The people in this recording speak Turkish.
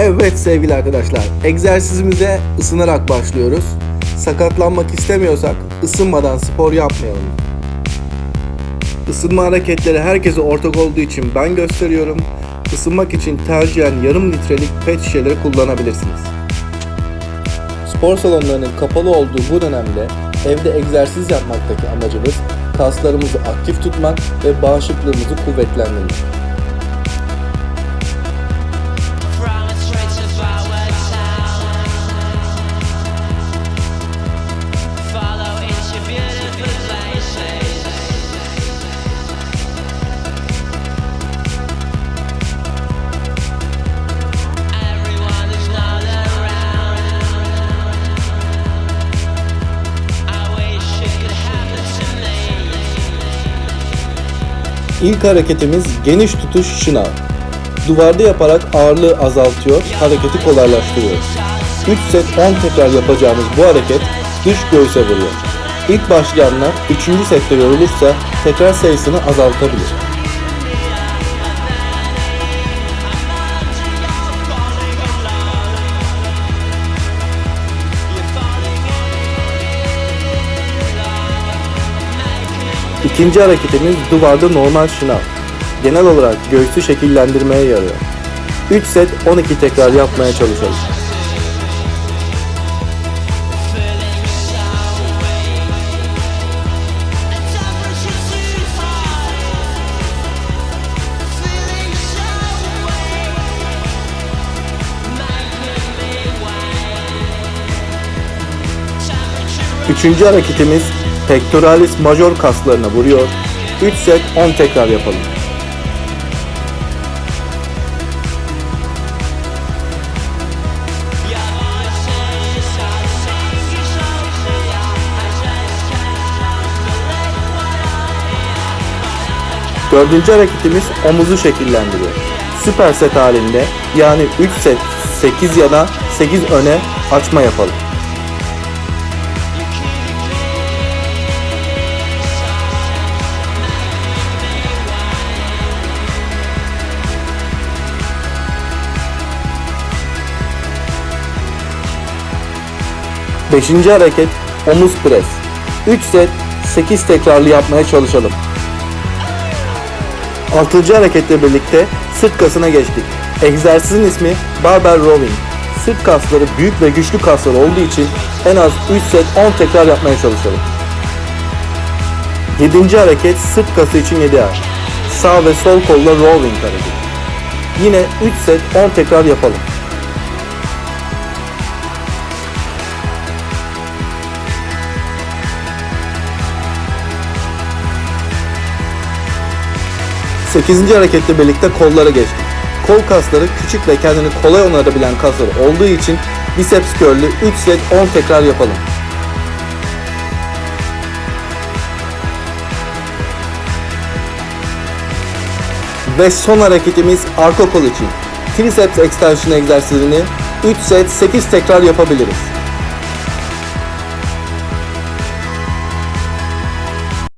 Evet sevgili arkadaşlar, egzersizimize ısınarak başlıyoruz. Sakatlanmak istemiyorsak ısınmadan spor yapmayalım. Isınma hareketleri herkese ortak olduğu için ben gösteriyorum. Isınmak için tercihen yarım litrelik pet şişeleri kullanabilirsiniz. Spor salonlarının kapalı olduğu bu dönemde evde egzersiz yapmaktaki amacımız kaslarımızı aktif tutmak ve bağışıklığımızı kuvvetlendirmek. İlk hareketimiz geniş tutuş şınav. Duvarda yaparak ağırlığı azaltıyor, hareketi kolaylaştırıyor. 3 set 10 tekrar yapacağımız bu hareket dış göğüse vuruyor. İlk başlayanlar 3. sette yorulursa tekrar sayısını azaltabilir. İkinci hareketimiz duvarda normal şınav. Genel olarak göğsü şekillendirmeye yarıyor. 3 set 12 tekrar yapmaya çalışalım. Üçüncü hareketimiz pectoralis major kaslarına vuruyor. 3 set 10 tekrar yapalım. Dördüncü hareketimiz omuzu şekillendiriyor. Süper set halinde yani 3 set 8 yana 8 öne açma yapalım. Beşinci hareket omuz pres. 3 set 8 tekrarlı yapmaya çalışalım. Altıncı hareketle birlikte sırt kasına geçtik. Egzersizin ismi barbell rowing. Sırt kasları büyük ve güçlü kaslar olduğu için en az 3 set 10 tekrar yapmaya çalışalım. Yedinci hareket sırt kası için 7 ay. Sağ ve sol kolla rowing hareketi. Yine 3 set 10 tekrar yapalım. Sekizinci hareketle birlikte kollara geçtik. Kol kasları küçük ve kendini kolay onarabilen kaslar olduğu için biceps curl'ü 3 set 10 tekrar yapalım. Ve son hareketimiz arka kol için. Triceps extension egzersizini 3 set 8 tekrar yapabiliriz.